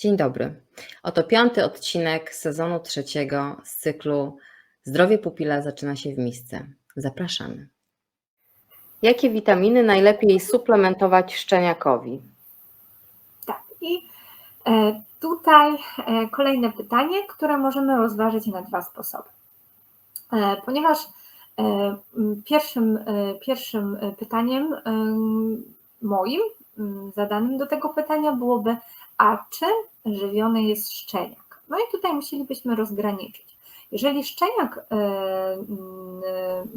Dzień dobry. Oto piąty odcinek sezonu trzeciego z cyklu Zdrowie pupila zaczyna się w misce. Zapraszamy. Jakie witaminy najlepiej suplementować szczeniakowi? Tak, i e, tutaj e, kolejne pytanie, które możemy rozważyć na dwa sposoby. E, ponieważ pierwszym, pierwszym pytaniem moim, zadanym do tego pytania byłoby, a czym żywiony jest szczeniak? No i tutaj musielibyśmy rozgraniczyć. Jeżeli szczeniak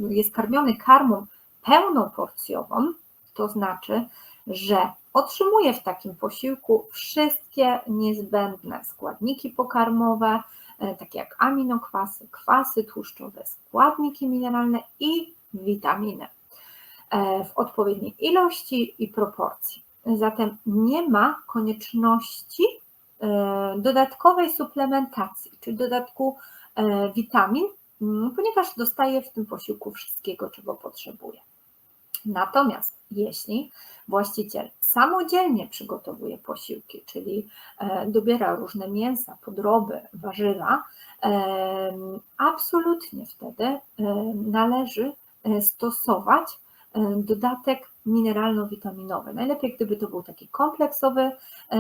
jest karmiony karmą pełnoporcjową, to znaczy, że otrzymuje w takim posiłku wszystkie niezbędne składniki pokarmowe, e, takie jak aminokwasy, kwasy tłuszczowe, składniki mineralne i witaminy e, w odpowiedniej ilości i proporcji. Zatem nie ma konieczności e, dodatkowej suplementacji, czy dodatku witamin, ponieważ dostaje w tym posiłku wszystkiego, czego potrzebuje. Natomiast jeśli właściciel samodzielnie przygotowuje posiłki, czyli e, dobiera różne mięsa, podroby, warzywa, e, absolutnie wtedy e, należy stosować dodatek mineralno-witaminowy. Najlepiej, gdyby to był taki kompleksowy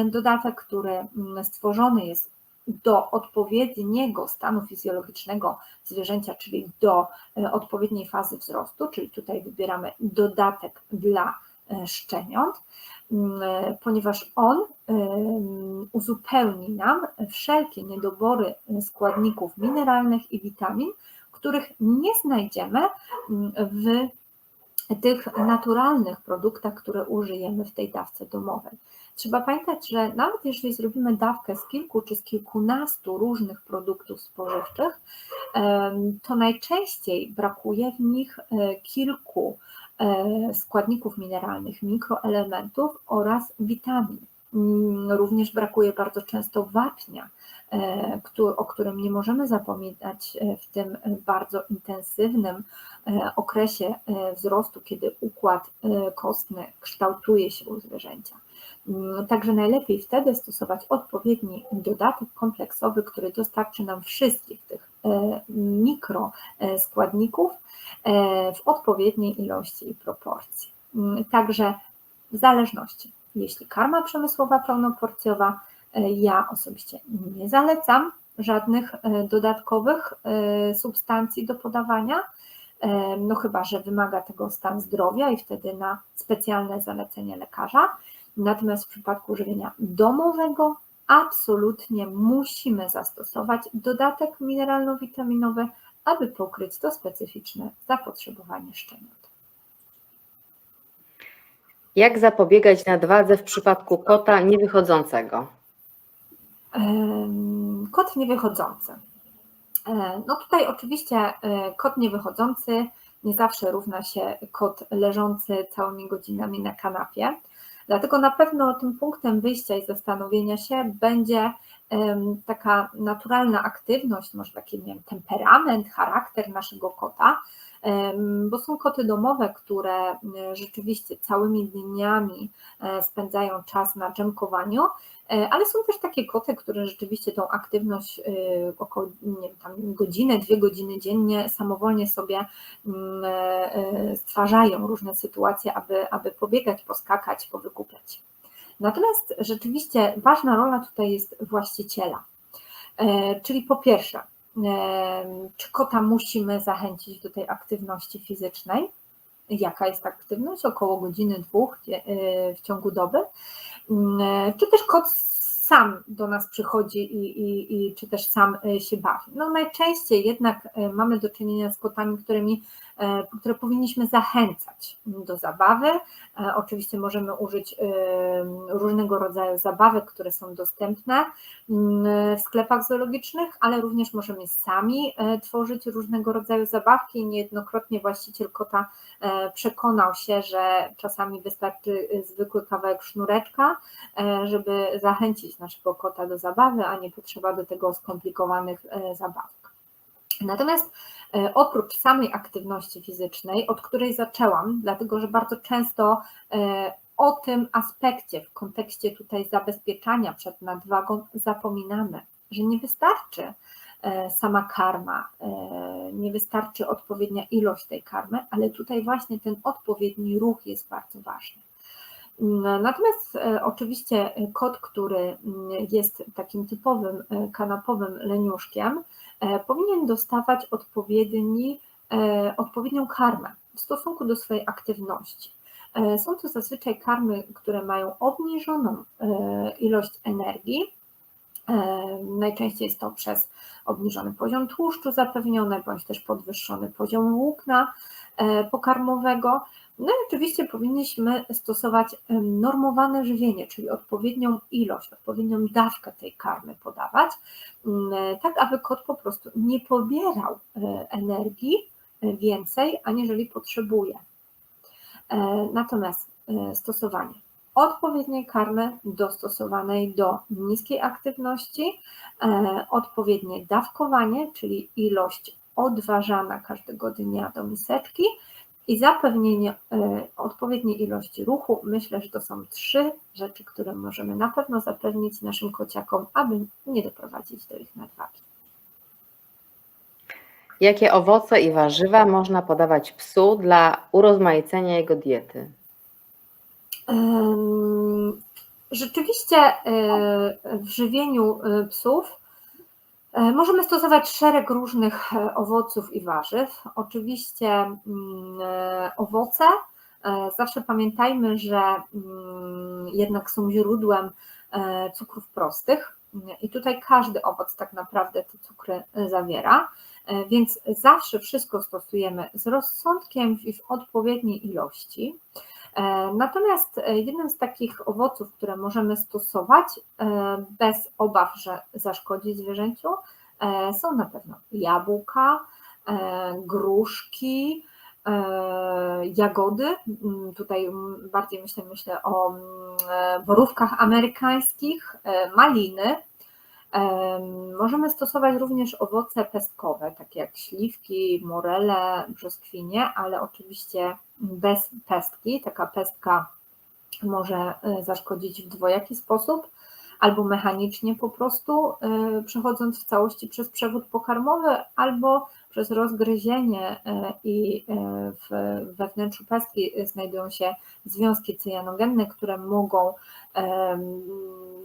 dodatek, który mm, stworzony jest do odpowiedniego stanu fizjologicznego zwierzęcia, czyli do e, odpowiedniej fazy wzrostu, czyli tutaj wybieramy dodatek dla e, szczeniąt, mm, e, ponieważ on uzupełni nam wszelkie niedobory składników mineralnych i witamin, których nie znajdziemy mm, w tych naturalnych produktach, które użyjemy w tej dawce domowej. Trzeba pamiętać, że nawet jeżeli zrobimy dawkę z kilku czy z kilkunastu różnych produktów spożywczych, to najczęściej brakuje w nich e, kilku e, składników mineralnych, mikroelementów oraz witamin. Mm, również brakuje bardzo często wapnia, e, o którym nie możemy zapominać w tym bardzo intensywnym okresie wzrostu, kiedy układ kostny kształtuje się u zwierzęcia. Mm, także najlepiej wtedy stosować odpowiedni dodatek kompleksowy, który dostarczy nam wszystkich tych e, mikroskładników e, w odpowiedniej ilości i proporcji. Mm, także w zależności, jeśli karma przemysłowa pełnoporcjowa, e, ja osobiście nie zalecam żadnych dodatkowych substancji do podawania, no chyba, że wymaga tego stan zdrowia i wtedy na specjalne zalecenie lekarza. Natomiast w przypadku żywienia domowego absolutnie musimy zastosować dodatek mineralno-witaminowy, aby pokryć to specyficzne zapotrzebowanie szczeniąt. Jak zapobiegać nadwadze w przypadku kota niewychodzącego? Kot niewychodzący. E, no tutaj oczywiście e, kot niewychodzący nie zawsze równa się kot leżący całymi godzinami na kanapie. Dlatego na pewno tym punktem wyjścia i zastanowienia się będzie taka naturalna aktywność, może taki nie wiem, temperament, charakter naszego kota, bo są koty domowe, które rzeczywiście całymi dniami e, spędzają czas na dżemkowaniu, e, ale są też takie koty, które rzeczywiście tą aktywność e, około nie wiem, tam godzinę, dwie godziny dziennie samowolnie sobie mm, stwarzają różne sytuacje, aby, aby pobiegać, poskakać, powykupiać. Natomiast rzeczywiście ważna rola tutaj jest właściciela. Czyli po pierwsze, czy kota musimy zachęcić do tej aktywności fizycznej. Jaka jest aktywność? Około godziny, dwóch w ciągu doby. Czy też kot sam do nas przychodzi i, i, i czy też sam się bawi. No najczęściej jednak mamy do czynienia z kotami, którymi E, które powinniśmy zachęcać do zabawy. E, oczywiście możemy użyć e, różnego rodzaju zabawek, które są dostępne mm, w sklepach zoologicznych, ale również możemy sami tworzyć różnego rodzaju zabawki. Niejednokrotnie właściciel kota przekonał się, że czasami wystarczy zwykły kawałek sznureczka, żeby zachęcić naszego kota do zabawy, a nie potrzeba do tego skomplikowanych zabawek. Natomiast e, oprócz samej aktywności fizycznej, od której zaczęłam, dlatego że bardzo często e, o tym aspekcie w kontekście tutaj zabezpieczania przed nadwagą zapominamy, że nie wystarczy e, sama karma, nie wystarczy odpowiednia ilość tej karmy, ale tutaj właśnie ten odpowiedni ruch jest bardzo ważny. Mm, Natomiast oczywiście kot, który mm, jest takim typowym kanapowym leniuszkiem, powinien dostawać odpowiedni, e, odpowiednią karmę w stosunku do swojej aktywności. E, Są to zazwyczaj karmy, które mają obniżoną e, ilość energii. E, Najczęściej jest to przez obniżony poziom tłuszczu zapewnione, bądź też podwyższony poziom włókna e, pokarmowego. No i oczywiście powinniśmy stosować em, normowane żywienie, czyli odpowiednią ilość, odpowiednią dawkę tej karmy podawać, m, tak aby kot po prostu nie pobierał e, energii e, więcej, aniżeli potrzebuje. E, Natomiast e, stosowanie odpowiedniej karmy dostosowanej do niskiej aktywności, e, odpowiednie dawkowanie, czyli ilość odważana każdego dnia do miseczki i zapewnienie e, odpowiedniej ilości ruchu. Myślę, że to są trzy rzeczy, które możemy na pewno zapewnić naszym kociakom, aby nie doprowadzić do ich nadwagi. Jakie owoce i warzywa można podawać psu dla urozmaicenia jego diety? Rzeczywiście e, w żywieniu e, psów e, możemy stosować szereg różnych owoców i warzyw. Oczywiście mm, owoce, zawsze pamiętajmy, że mm, jednak są źródłem cukrów prostych i tutaj każdy owoc tak naprawdę te cukry zawiera, więc zawsze wszystko stosujemy z rozsądkiem i w odpowiedniej ilości. E, Natomiast e, jednym z takich owoców, które możemy stosować e, bez obaw, że zaszkodzi zwierzęciu, są na pewno jabłka, gruszki, jagody. Mm, Tutaj mm, bardziej myślę, myślę o mm, borówkach amerykańskich, maliny. Em, Możemy stosować również owoce pestkowe, takie jak śliwki, morele, brzoskwinie, ale oczywiście bez pestki. Taka pestka może e, zaszkodzić w dwojaki sposób, albo mechanicznie po prostu, e, przechodząc w całości przez przewód pokarmowy, albo przez rozgryzienie e, i e, w we wnętrzu pestki e, znajdują się związki cyjanogenne, które mogą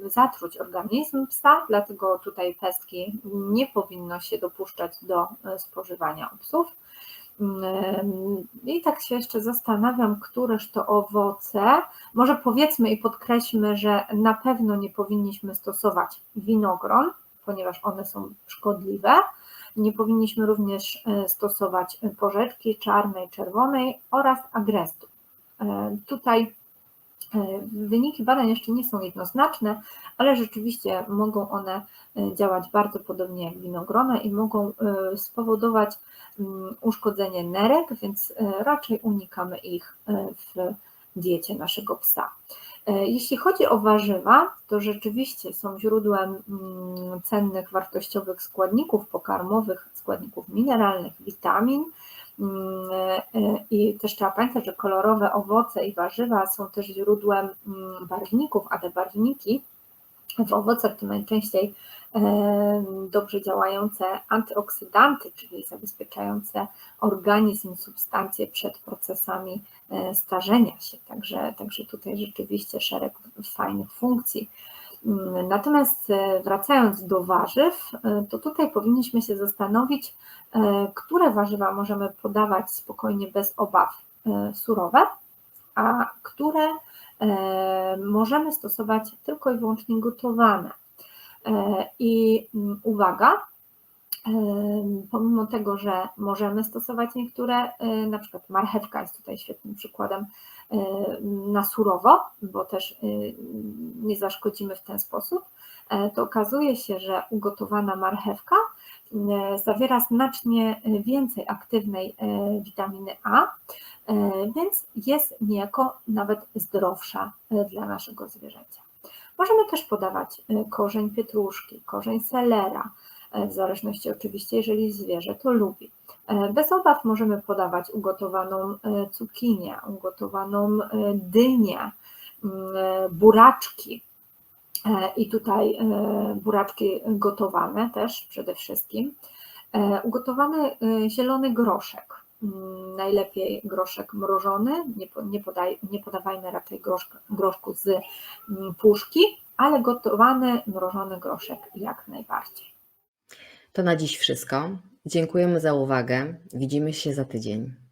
zatruć organizm psa, dlatego tutaj pestki nie powinno się dopuszczać do spożywania u psów. I tak się jeszcze zastanawiam, któreż to owoce. Może powiedzmy i podkreślmy, że na pewno nie powinniśmy stosować winogron, ponieważ one są szkodliwe. Nie powinniśmy również e, stosować porzeczki czarnej, czerwonej oraz agrestu. E, Tutaj e, wyniki badań jeszcze nie są jednoznaczne, ale rzeczywiście mogą one działać bardzo podobnie jak winogrona i mogą spowodować mm, uszkodzenie nerek, więc raczej unikamy ich w diecie naszego psa. E, Jeśli chodzi o warzywa, to rzeczywiście są źródłem mm, cennych, wartościowych składników pokarmowych, składników mineralnych, witamin. Mm, e, I też trzeba pamiętać, że kolorowe owoce i warzywa są też źródłem mm, barwników, a te barwniki w owocach to najczęściej dobrze działające antyoksydanty, czyli zabezpieczające organizm, substancje przed procesami e, starzenia się. Także, także tutaj rzeczywiście szereg fajnych funkcji. Mm, Natomiast e, wracając do warzyw, e, to tutaj powinniśmy się zastanowić, które warzywa możemy podawać spokojnie bez obaw surowe, a które e, możemy stosować tylko i wyłącznie gotowane. E, I mm, uwaga, e, pomimo tego, że możemy stosować niektóre, na przykład marchewka jest tutaj świetnym przykładem na surowo, bo też e, nie zaszkodzimy w ten sposób, e, to okazuje się, że ugotowana marchewka e, zawiera znacznie więcej aktywnej witaminy A, więc jest niejako nawet zdrowsza dla naszego zwierzęcia. Możemy też podawać korzeń pietruszki, korzeń selera, w zależności oczywiście, jeżeli zwierzę to lubi. E, Bez obaw możemy podawać ugotowaną e, cukinię, ugotowaną e, dynię, buraczki. I tutaj buraczki gotowane też przede wszystkim. Ugotowany zielony groszek. Najlepiej groszek mrożony, nie, nie, podaj, nie podawajmy raczej groszk, groszku z puszki, ale gotowany, mrożony groszek jak najbardziej. To na dziś wszystko. Dziękujemy za uwagę. Widzimy się za tydzień.